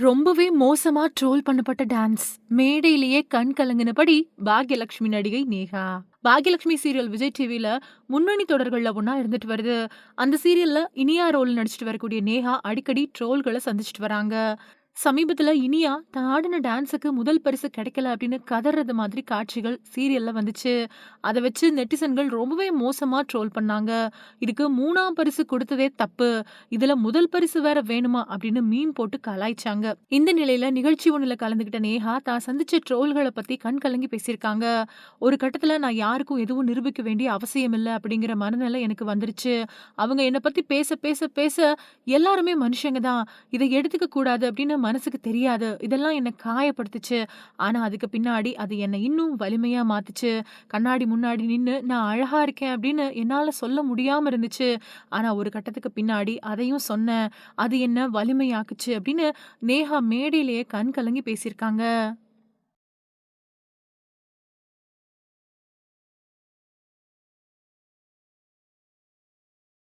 ரொம்பவே மோசமா ட்ரோல் பண்ணப்பட்ட டான்ஸ். மேடையிலேயே கண் கலங்கினபடி பாக்யலட்சுமி நடிகை நேகா பாக்யலட்சுமி சீரியல் விஜய் டிவில முன்னணி தொடர்கள்ல ஒன்னா இருந்துட்டு வருது. அந்த சீரியல்ல இனியா ரோல் நடிச்சுட்டு வரக்கூடிய நேஹா அடிக்கடி ட்ரோல்கள சந்திச்சுட்டு வராங்க. சமீபத்துல இனியா தான் ஆடின டான்ஸுக்கு முதல் பரிசு கிடைக்கல அப்படின்னு கதறது மாதிரி காட்சிகள் சீரியல்ல வந்துச்சு. அதை வச்சு நெட்டிசன்கள் ரொம்பவே மோசமா ட்ரோல் பண்ணாங்க. இதுக்கு மூணாம் பரிசு கொடுத்ததே தப்பு. இதுல முதல் பரிசு வேற வேணுமா அப்படின்னு மீன் போட்டு கலாய்ச்சாங்க. இந்த நிலையில நிகழ்ச்சி ஒண்ணுல கலந்துகிட்ட நேஹா தான் சந்திச்ச ட்ரோல்களை பத்தி கண் கலங்கி பேசியிருக்காங்க. ஒரு கட்டத்துல நான் யாருக்கும் எதுவும் நிரூபிக்க வேண்டிய அவசியம் இல்லை அப்படிங்கிற மனநிலை எனக்கு வந்துருச்சு. அவங்க என்ன பத்தி பேச பேச பேச எல்லாருமே மனுஷங்க தான். இதை எடுத்துக்க கூடாது அப்படின்னு மனசுக்கு தெரியாது. இதெல்லாம் என்னை காயப்படுத்துச்சு. ஆனால் அதுக்கு பின்னாடி அது என்னை இன்னும் வலிமையாக மாற்றுச்சு கண்ணாடி முன்னாடி நின்று நான் அழகாக இருக்கேன் அப்படின்னு என்னால் சொல்ல முடியாமல் இருந்துச்சு. ஆனால் ஒரு கட்டத்துக்கு பின்னாடி அதையும் சொன்னேன். அது என்ன வலிமையாக்குச்சு அப்படின்னு நேஹா மேடையிலேயே கண் கலங்கி பேசியிருக்காங்க.